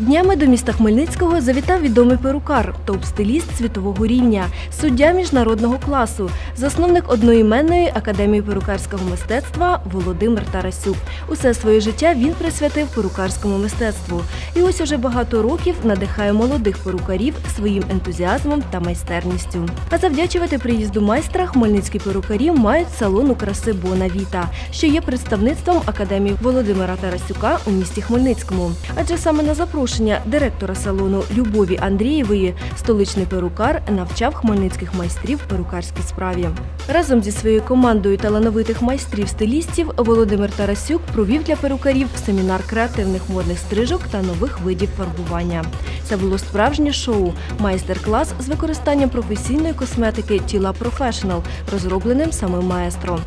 Днями до міста Хмельницького завітав відомий перукар, топ-стиліст світового рівня, суддя міжнародного класу, засновник одноіменної академії перукарського мистецтва Володимир Тарасюк. Усе своє життя він присвятив перукарському мистецтву. І ось уже багато років надихає молодих перукарів своїм ентузіазмом та майстерністю. А завдячувати приїзду майстра хмельницькі перукарі мають салону краси Бона Віта, що є представництвом академії Володимира Тарасюка у місті Хмельницькому. Адже саме на запрошення директора салону Любові Андрієвої столичний перукар навчав хмельницьких майстрів перукарській справі. Разом зі своєю командою талановитих майстрів-стилістів Володимир Тарасюк провів для перукарів семінар креативних модних стрижок та нових видів фарбування. Це було справжнє шоу, майстер-клас з використанням професійної косметики тіла Professional, розробленим самим маестро.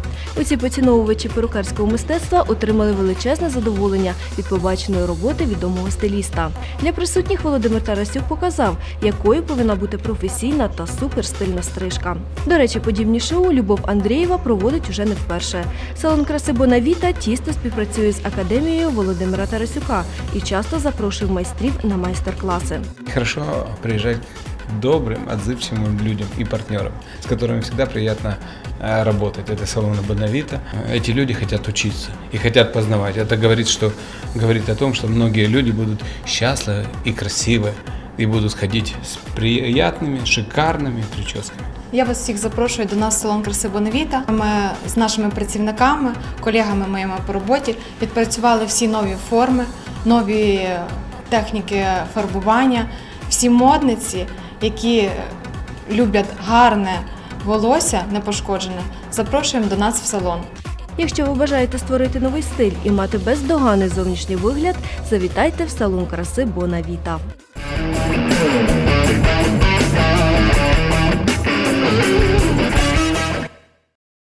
Усі поціновувачі перукарського мистецтва отримали величезне задоволення від побаченої роботи відомого стиліста. Для присутніх Володимир Тарасюк показав, якою повинна бути професійна та суперстильна стрижка. До речі, подібні шоу Любов Андрієва проводить уже не вперше. Салон краси Бонавіта тісно співпрацює з академією Володимира Тарасюка і часто запрошує майстрів на майстер-класи. Хорошо приезжать к добрым, отзывчивым людям и партнерам, с которыми всегда приятно э, работать. Это салон Бонавита. Эти люди хотят учиться и хотят познавать. Это говорит, что, говорит о том, что многие люди будут счастливы и красивы и будут ходить с приятными, шикарными прическами. Я вас всіх запрошую до нас в салон краси Бонавіта. Ми з нашими працівниками, колегами моїми по роботі відпрацювали всі нові форми, нові техніки фарбування, всі модниці, які люблять гарне волосся непошкоджене. Запрошуємо до нас в салон. Якщо ви бажаєте створити новий стиль і мати бездоганний зовнішній вигляд, завітайте в салон краси Бона Віта.